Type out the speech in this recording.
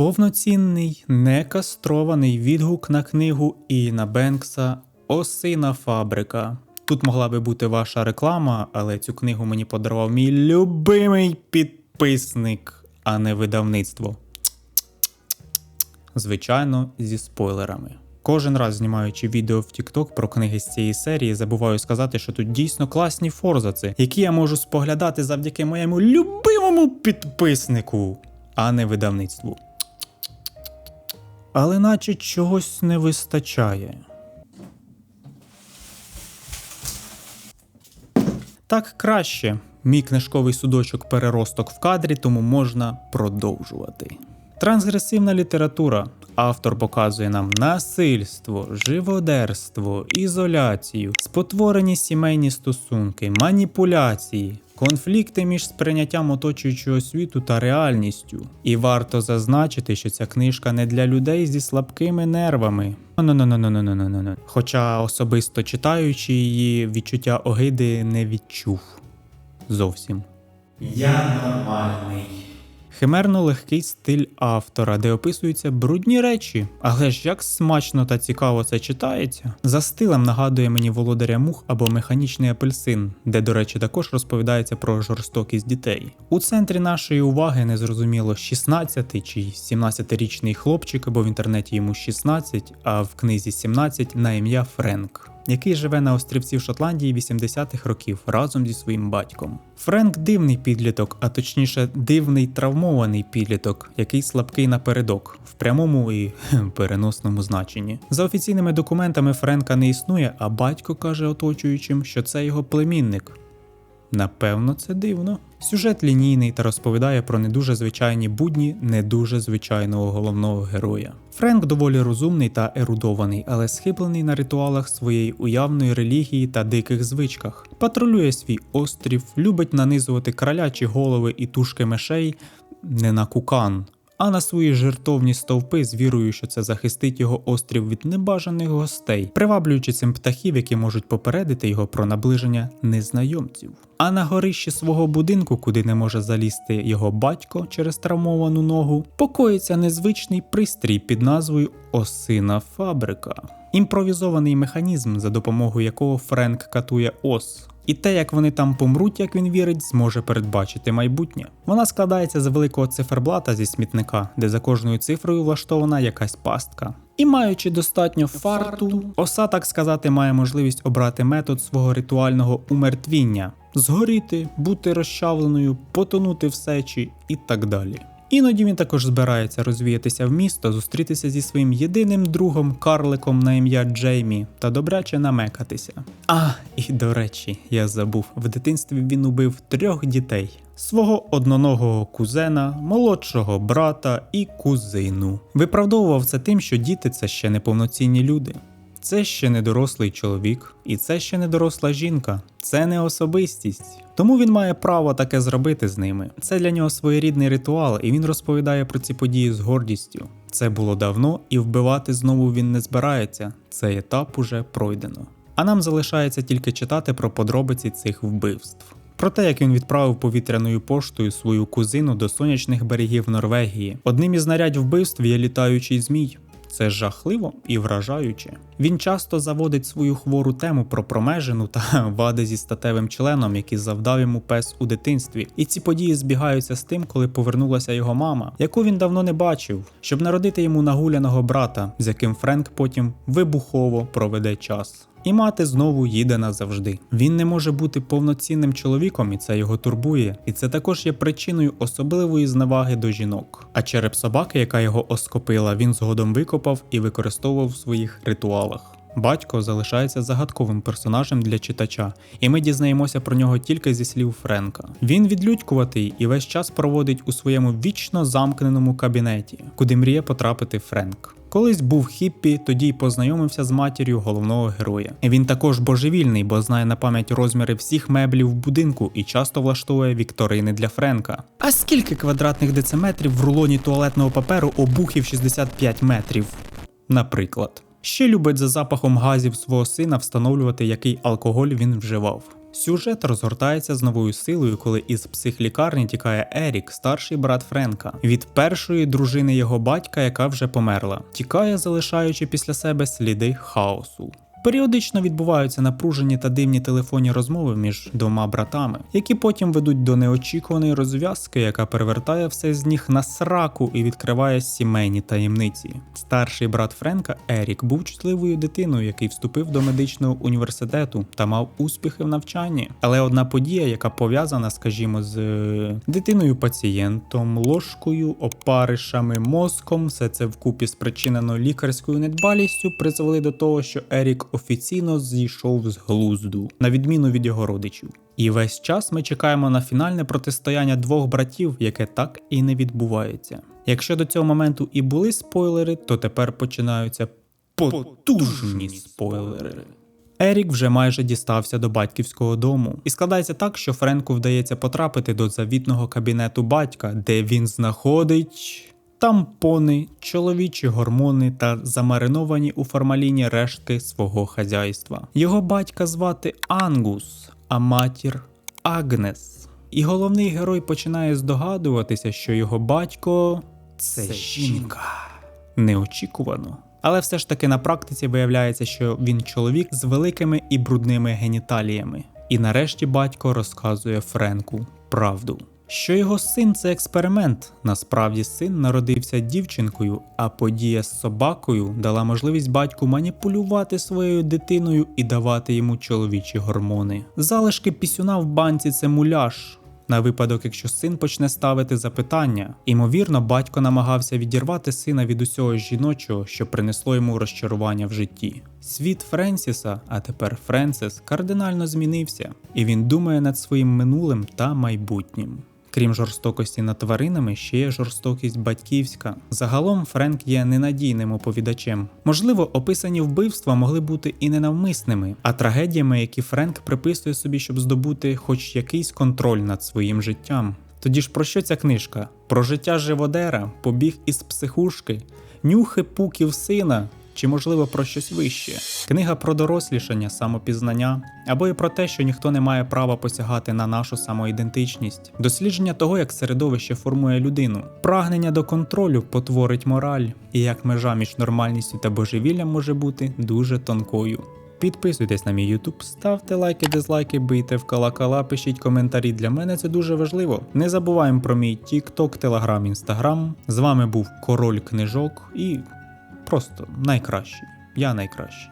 Повноцінний, некастрований відгук на книгу Іна Бенкса Осина фабрика. Тут могла би бути ваша реклама, але цю книгу мені подарував мій любимий підписник, а не видавництво. Звичайно, зі спойлерами. Кожен раз знімаючи відео в TikTok про книги з цієї серії, забуваю сказати, що тут дійсно класні форзаци, які я можу споглядати завдяки моєму любимому підписнику, а не видавництву. Але наче чогось не вистачає. Так краще. Мій книжковий судочок переросток в кадрі, тому можна продовжувати. Трансгресивна література. Автор показує нам насильство, живодерство, ізоляцію, спотворені сімейні стосунки, маніпуляції, конфлікти між сприйняттям оточуючого світу та реальністю. І варто зазначити, що ця книжка не для людей зі слабкими нервами. Ну-ну-ну-ну-ну-ну-ну-ну. Хоча особисто читаючи її, відчуття огиди не відчув. Зовсім. Я нормальний. Химерно легкий стиль автора, де описуються брудні речі, але ж як смачно та цікаво це читається. За стилем нагадує мені володаря мух або механічний апельсин, де, до речі, також розповідається про жорстокість дітей. У центрі нашої уваги незрозуміло 16 чи 17-річний хлопчик, або в інтернеті йому 16, а в книзі 17 на ім'я Френк який живе на острівці в Шотландії 80-х років разом зі своїм батьком. Френк дивний підліток, а точніше, дивний травмований підліток, який слабкий напередок, в прямому і переносному значенні. За офіційними документами Френка не існує, а батько каже оточуючим, що це його племінник. Напевно, це дивно. Сюжет лінійний та розповідає про не дуже звичайні будні не дуже звичайного головного героя. Френк доволі розумний та ерудований, але схиблений на ритуалах своєї уявної релігії та диких звичках. Патрулює свій острів, любить нанизувати кралячі голови і тушки мишей не на кукан, а на свої жертовні стовпи з вірою, що це захистить його острів від небажаних гостей, приваблюючи цим птахів, які можуть попередити його про наближення незнайомців. А на горищі свого будинку, куди не може залізти його батько через травмовану ногу, покоїться незвичний пристрій під назвою Осина Фабрика. Імпровізований механізм, за допомогою якого Френк катує ос. І те, як вони там помруть, як він вірить, зможе передбачити майбутнє. Вона складається з великого циферблата зі смітника, де за кожною цифрою влаштована якась пастка. І маючи достатньо фарту, оса, так сказати, має можливість обрати метод свого ритуального умертвіння згоріти, бути розчавленою, потонути в сечі і так далі. Іноді він також збирається розвіятися в місто, зустрітися зі своїм єдиним другом карликом на ім'я Джеймі та добряче намекатися. А, і до речі, я забув, в дитинстві він убив трьох дітей: свого одноногого кузена, молодшого брата і кузину. Виправдовував це тим, що діти це ще неповноцінні люди. Це ще не дорослий чоловік, і це ще не доросла жінка, це не особистість. Тому він має право таке зробити з ними. Це для нього своєрідний ритуал, і він розповідає про ці події з гордістю. Це було давно, і вбивати знову він не збирається. Цей етап уже пройдено. А нам залишається тільки читати про подробиці цих вбивств. Про те, як він відправив повітряною поштою свою кузину до сонячних берегів Норвегії. Одним із знарядь вбивств є літаючий змій. Це жахливо і вражаюче. Він часто заводить свою хвору тему про промежину та вади зі статевим членом, які завдав йому пес у дитинстві. І ці події збігаються з тим, коли повернулася його мама, яку він давно не бачив, щоб народити йому нагуляного брата, з яким Френк потім вибухово проведе час. І мати знову їде назавжди. Він не може бути повноцінним чоловіком, і це його турбує. І це також є причиною особливої зневаги до жінок. А череп собаки, яка його оскопила, він згодом викопав і використовував в своїх ритуалах. Батько залишається загадковим персонажем для читача, і ми дізнаємося про нього тільки зі слів Френка. Він відлюдькуватий і весь час проводить у своєму вічно замкненому кабінеті, куди мріє потрапити Френк. Колись був хіппі, тоді й познайомився з матір'ю головного героя. Він також божевільний, бо знає на пам'ять розміри всіх меблів в будинку і часто влаштовує вікторини для Френка. А скільки квадратних дециметрів в рулоні туалетного паперу обухів 65 метрів? Наприклад. Ще любить за запахом газів свого сина встановлювати, який алкоголь він вживав. Сюжет розгортається з новою силою, коли із психлікарні тікає Ерік, старший брат Френка, від першої дружини його батька, яка вже померла, тікає, залишаючи після себе сліди хаосу. Періодично відбуваються напружені та дивні телефонні розмови між двома братами, які потім ведуть до неочікуваної розв'язки, яка перевертає все з ніг на сраку і відкриває сімейні таємниці. Старший брат Френка Ерік був чутливою дитиною, який вступив до медичного університету та мав успіхи в навчанні. Але одна подія, яка пов'язана, скажімо, з е, дитиною пацієнтом, ложкою, опаришами, мозком, все це вкупі спричинено лікарською недбалістю, призвели до того, що Ерік офіційно зійшов з глузду, на відміну від його родичів. І весь час ми чекаємо на фінальне протистояння двох братів, яке так і не відбувається. Якщо до цього моменту і були спойлери, то тепер починаються потужні спойлери. Ерік вже майже дістався до батьківського дому, і складається так, що Френку вдається потрапити до завітного кабінету батька, де він знаходить тампони, чоловічі гормони та замариновані у формаліні рештки свого хазяйства. Його батька звати Ангус, а матір Агнес. І головний герой починає здогадуватися, що його батько це жінка. Неочікувано. Але все ж таки на практиці виявляється, що він чоловік з великими і брудними геніталіями. І нарешті батько розказує Френку правду. Що його син це експеримент. Насправді син народився дівчинкою, а подія з собакою дала можливість батьку маніпулювати своєю дитиною і давати йому чоловічі гормони. Залишки пісюна в банці це муляж. На випадок, якщо син почне ставити запитання, імовірно, батько намагався відірвати сина від усього жіночого, що принесло йому розчарування в житті. Світ Френсіса, а тепер Френсис, кардинально змінився, і він думає над своїм минулим та майбутнім. Крім жорстокості над тваринами, ще є жорстокість батьківська. Загалом Френк є ненадійним оповідачем. Можливо, описані вбивства могли бути і ненавмисними, а трагедіями, які Френк приписує собі, щоб здобути хоч якийсь контроль над своїм життям. Тоді ж про що ця книжка? Про життя живодера, побіг із психушки, нюхи пуків сина. Чи можливо про щось вище? Книга про дорослішання, самопізнання, або і про те, що ніхто не має права посягати на нашу самоідентичність, дослідження того, як середовище формує людину, прагнення до контролю потворить мораль, і як межа між нормальністю та божевіллям може бути дуже тонкою. Підписуйтесь на мій YouTube, ставте лайки, дизлайки, бийте в колокола, пишіть коментарі. Для мене це дуже важливо. Не забуваємо про мій TikTok, Telegram, Instagram. З вами був Король Книжок і просто найкращий. Я найкращий.